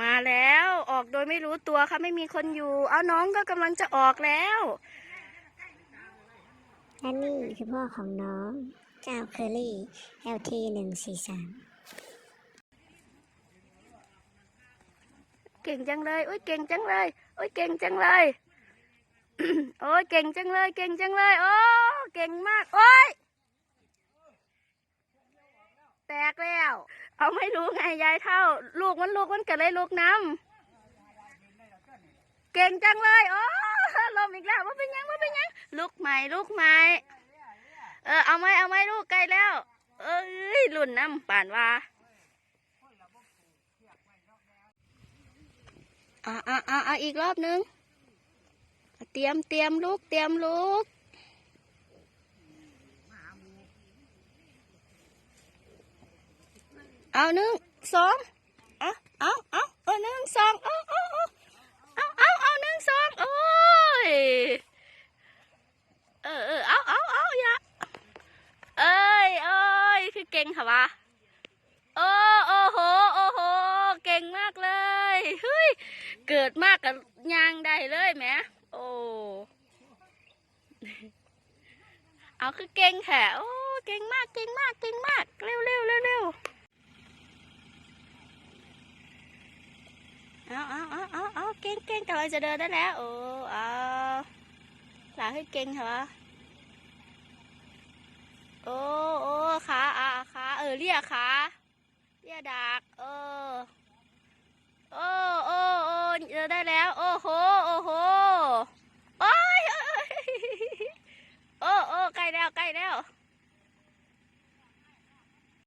มาแล้วออกโดยไม่รู้ตัวค่ะไม่มีคนอยู่ เอาน้องก็กำลังจะออกแล้วและนี่คือพ่อของน้องเจ้าเคอรี่ LT หนึ่งสี่สามเก่งจังเลยโอ้ยเก่งจังเลยโอ้ยเก่งจังเลยโอ้ยเก่งจังเลย เก่งจังเลย โอ้เก่งมากโอ้ย แตกแล้ว เอาไม่รู้ไงยายเท่า ลูกมันลูกมันก็เลยลูกน้ำเก่งจังเลยโอ้ลมอีกแล้วว่าเป็นยังว่าเป็นยังลูกใหม่ลูกใหม่เออเอาไหมเอาไหมลูกใกล้แล้ว เอ้ยลุ่นน้ำป่านว่าอ่าอ่าอ่าอีกรอบนึง เตรียมเตรียมลูกเตรียมลูก เอาหนึ่งสองเอาเอาเอาเอาหนึ่งสองเอาเอาเอาเอาเอาเอาหนึ่งสองโอ้ยเออเออเอาเอาเอาอย่าเอ้ยเอ้ยคือเก่งค่ะวะโอ้โอ้โหโอ้โหเก่งมากเลยเฮ้ยเกิดมากกับยางได้เลยแหมโอ้เอาคือเก่งแถโอ้เก่งมาก เก่งมาก เก่งมาก เร็วเร็วเร็วเร็ว เอาเอาเอาเอาเอาเก่งเก่งกำลังจะเดินได้แล้วโอ้เอาหลาให้เก่งเหรอโอ้โอ้ขาอ่าขาเออเรียกขาเรียดักเออโอ้โอ้โอ้เจอได้แล้ว โอ้โหโอ้โหโอ้ยโอ้ยโอ้โอ้ใกล้แล้วใกล้แล้ว